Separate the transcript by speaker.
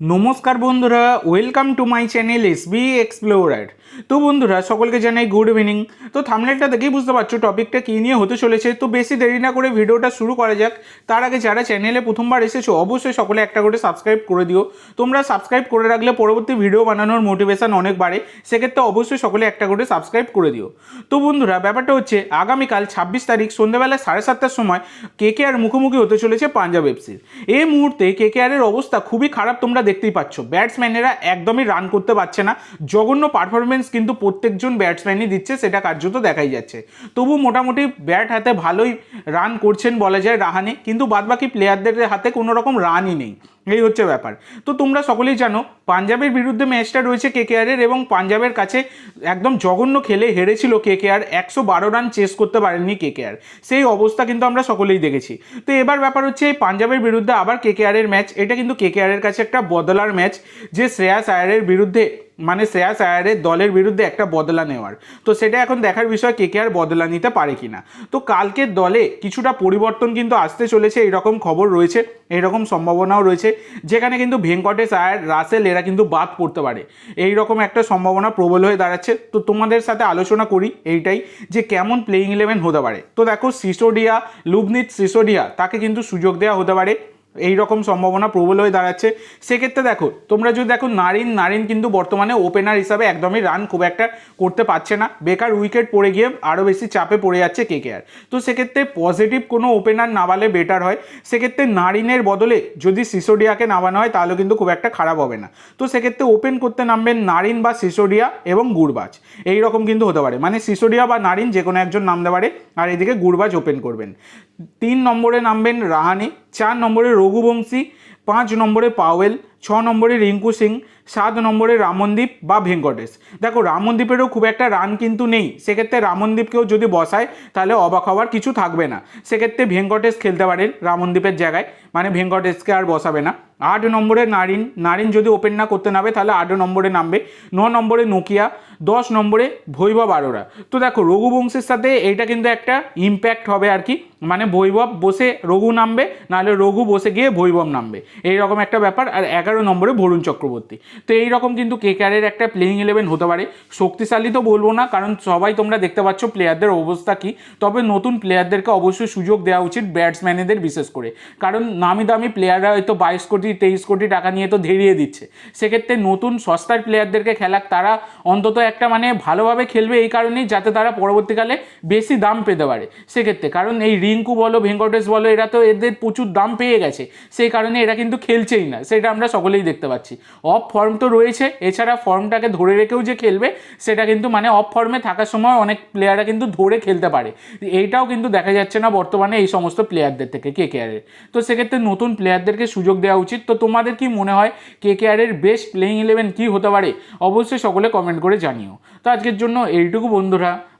Speaker 1: নমস্কার বন্ধুরা welcome to my channel S B explorer তো বন্ধুরা, সকলকে জানাই গুড ইভিনিং তো থামনেলটা দেখেই বুঝতে পারছ টপিকটা কী নিয়ে হতে চলেছে। তো বেশি দেরি না করে ভিডিওটা শুরু করা যাক। তার আগে যারা চ্যানেলে প্রথমবার এসেছ, অবশ্যই সকলে একটা করে সাবস্ক্রাইব করে দিও। তোমরা সাবস্ক্রাইব করে রাখলে পরবর্তী ভিডিও বানানোর মোটিভেশন অনেক বাড়ে। সেক্ষেত্রে অবশ্যই সকলে একটা করে সাবস্ক্রাইব করে দিও। তো বন্ধুরা, ব্যাপারটা হচ্ছে, আগামীকাল ছাব্বিশ তারিখ সন্ধ্যাবেলা সাড়ে সাতটার সময় কে কে আর মুখোমুখি হতে চলেছে পাঞ্জাব এফসির এই মুহূর্তে কে কে আরের অবস্থা খুবই খারাপ, তোমরা দেখতেই পাচ্ছ। ব্যাটসম্যানেরা একদমই রান করতে পারছে না। জঘন্য পারফরমেন্স কিন্তু প্রত্যেকজন ব্যাটসম্যানই দিচ্ছে, সেটা কার্যত দেখাই যাচ্ছে। তবু মোটামুটি ব্যাট হাতে ভালোই রান করছেন বলা যায় রাহানে। কিন্তু বাদবাকি প্লেয়ারদের হাতে কোনো রকম রানই নেই। এই হচ্ছে ব্যাপার। তো তোমরা সকলেই জানো, পাঞ্জাবের বিরুদ্ধে ম্যাচটা রয়েছে কেকেআরের এবং পাঞ্জাবের কাছে একদম জঘন্য খেলে হেরেছিল কেকেআর, একশো বারো রান চেস করতে পারেননি কেকেআর। সেই অবস্থা কিন্তু আমরা সকলেই দেখেছি। তো এবার ব্যাপার হচ্ছে এই পাঞ্জাবের বিরুদ্ধে আবার কেকেআরের ম্যাচ, এটা কিন্তু কেকেআরের কাছে একটা বদলার ম্যাচ, যে শ্রেয়াস আয়ারের বিরুদ্ধে মানে শ্রেয়াস আয়ারের দলের বিরুদ্ধে একটা বদলা নেওয়ার। তো সেটা এখন দেখার বিষয় কে কে আর বদলা নিতে পারে কিনা। তো কালকের দলে কিছুটা পরিবর্তন কিন্তু আসতে চলেছে, এইরকম খবর রয়েছে, এইরকম সম্ভাবনাও রয়েছে, যেখানে কিন্তু ভেঙ্কটেশ আয়ার রাসেল এরা কিন্তু বাদ পড়তে পারে। এই রকম একটা সম্ভাবনা প্রবল হয়ে দাঁড়াচ্ছে। তো তোমাদের সাথে আলোচনা করি এইটাই, যে কেমন প্লেইং ইলেভেন হতে পারে। তো দেখো, সিসোডিয়া, লুবনিত সিসোডিয়া, তাকে কিন্তু সুযোগ দেওয়া হতে পারে। এই রকম সম্ভাবনা প্রবল হয়ে দাঁড়াচ্ছে। সেক্ষেত্রে দেখো, তোমরা যদি দেখো নারিন নারিন কিন্তু বর্তমানে ওপেনার হিসাবে একদমই রান খুব একটা করতে পারছে না। বেকার উইকেট পড়ে গিয়ে আরও বেশি চাপে পড়ে যাচ্ছে কে কে আর তো সেক্ষেত্রে পজিটিভ কোনো ওপেনার নামালে বেটার হয়। সেক্ষেত্রে নারিনের বদলে যদি সিসোডিয়াকে নামানো হয়, তাহলে কিন্তু খুব একটা খারাপ হবে না। তো সেক্ষেত্রে ওপেন করতে নামবেন নারিন বা সিসোডিয়া এবং গুড়বাজ এই রকম কিন্তু হতে পারে। মানে সিসোডিয়া বা নারিন যে কোনো একজন নামতে পারে। আর এদিকে গুড়বাজ ওপেন করবেন। তিন নম্বরে নামবেন রাহানে। চার নম্বরে রঘুবংশী পাঁচ নম্বরে পাওয়েল, ছ নম্বরে রিঙ্কু সিং, সাত নম্বরে রামনদীপ বা ভেঙ্কটেশ। দেখো, রামনদীপেরও খুব একটা রান কিন্তু নেই। সেক্ষেত্রে রামনদীপকেও যদি বসায়, তাহলে অবাক হওয়ার কিছু থাকবে না। সেক্ষেত্রে ভেঙ্কটেশ খেলতে পারেন রামনদীপের জায়গায়। মানে ভেঙ্কটেশকে আর বসাবে না। আট নম্বরে নারিন। নারিন যদি ওপেন না করতে নামে, তাহলে আট নম্বরে নামবে। ন নম্বরে নোকিয়া। দশ নম্বরে ভৈভব আরোরা। তো দেখো, রঘুবংশের সাথে এইটা কিন্তু একটা ইম্প্যাক্ট হবে আর কি। মানে ভৈভব বসে রঘু নামবে, নাহলে রঘু বসে গিয়ে ভৈভব নামবে। এই রকম একটা ব্যাপার আর এগারো নম্বরে বরুণ চক্রবর্তী। তো এই রকম কিন্তু কেকারের একটা প্লেইং ইলেভেন হতে পারে। শক্তিশালী তো বলব না, কারণ সবাই তোমরা দেখতে পাচ্ছ প্লেয়ারদের অবস্থা কি। তবে নতুন প্লেয়ারদেরকে অবশ্যই সুযোগ দেওয়া উচিত ব্যাটসম্যানেদের বিশেষ করে। কারণ নামি দামি প্লেয়াররা হয়তো বাইশ কোটি, তেইশ কোটি টাকা নিয়ে তো ধেরিয়ে দিচ্ছে। সেক্ষেত্রে নতুন সস্তার প্লেয়ারদেরকে খেলাক তারা অন্তত একটা মানে ভালোভাবে খেলবে এই কারণেই যাতে তারা পরবর্তীকালে বেশি দাম পেতে পারে। সেক্ষেত্রে, কারণ এই রিঙ্কু বলো, ভেঙ্কটেশ বলো, এরা তো এদের প্রচুর দাম পেয়ে গেছে। সেই কারণে এরা কিন্তু খেলছেই না, সেটা আমরা সকলেই দেখতে পাচ্ছি। অফ ফর্ম তো রয়েছে, এছাড়া ফর্মটাকে ধরে রেখেও যে খেলবে, সেটা কিন্তু মানে অফ ফর্মে থাকার সময় অনেক প্লেয়াররা কিন্তু ধরে খেলতে পারে। এইটাও কিন্তু দেখা যাচ্ছে না বর্তমানে এই সমস্ত প্লেয়ারদের থেকে কে কে আরের তো সেক্ষেত্রে নতুন প্লেয়ারদেরকে সুযোগ দেওয়া উচিত। তো তোমাদের কি মনে হয় কে কে আরের বেস্ট প্লেইং ইলেভেন কী হতে পারে? অবশ্যই সকলে কমেন্ট করে জানিও। তো আজকের জন্য এইটুকু বন্ধুরা।